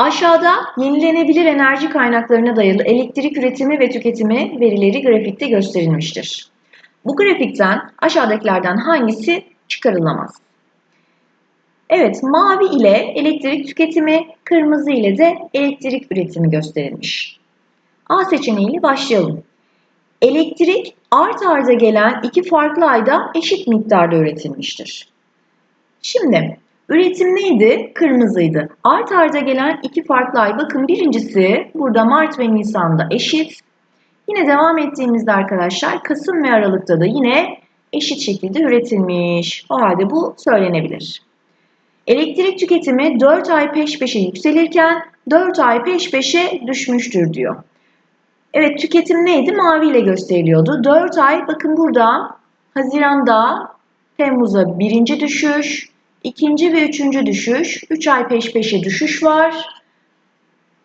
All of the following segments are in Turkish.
Aşağıda yenilenebilir enerji kaynaklarına dayalı elektrik üretimi ve tüketimi verileri grafikte gösterilmiştir. Bu grafikten aşağıdakilerden hangisi çıkarılamaz? Evet, mavi ile elektrik tüketimi, kırmızı ile de elektrik üretimi gösterilmiş. A seçeneğiyle başlayalım. Elektrik art arda gelen iki farklı ayda eşit miktarda üretilmiştir. Şimdi üretim neydi? Kırmızıydı. Art arda gelen iki farklı ay. Bakın birincisi burada Mart ve Nisan'da eşit. Yine devam ettiğimizde arkadaşlar Kasım ve Aralık'ta da yine eşit şekilde üretilmiş. O halde bu söylenebilir. Elektrik tüketimi 4 ay peş peşe yükselirken 4 ay peş peşe düşmüştür diyor. Evet tüketim neydi? Mavi ile gösteriliyordu. 4 ay bakın burada Haziran'da Temmuz'a birinci düşüş, ikinci ve üçüncü düşüş. 3 ay peş peşe düşüş var.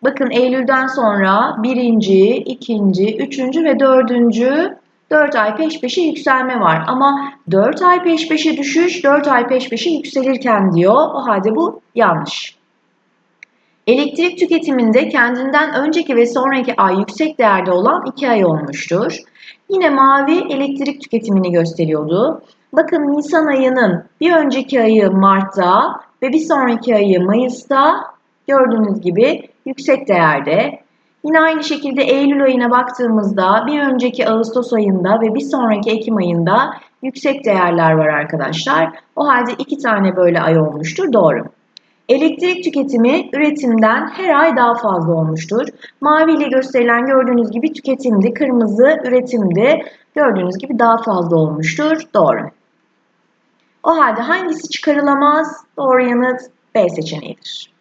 Bakın Eylül'den sonra birinci, ikinci, üçüncü ve dördüncü 4 ay peş peşe yükselme var. Ama 4 ay peş peşe düşüş, 4 ay peş peşe yükselirken diyor. O halde bu yanlış. Elektrik tüketiminde kendinden önceki ve sonraki ay yüksek değerde olan 2 ay olmuştur. Yine mavi elektrik tüketimini gösteriyordu. Bakın Nisan ayının bir önceki ayı Mart'ta ve bir sonraki ayı Mayıs'ta gördüğünüz gibi yüksek değerde. Yine aynı şekilde Eylül ayına baktığımızda bir önceki Ağustos ayında ve bir sonraki Ekim ayında yüksek değerler var arkadaşlar. O halde iki tane böyle ay olmuştur. Doğru. Elektrik tüketimi üretimden her ay daha fazla olmuştur. Mavi ile gösterilen gördüğünüz gibi tüketimdi, kırmızı üretimdi. Gördüğünüz gibi daha fazla olmuştur. Doğru. O halde hangisi çıkarılamaz? Doğru yanıt B seçeneğidir.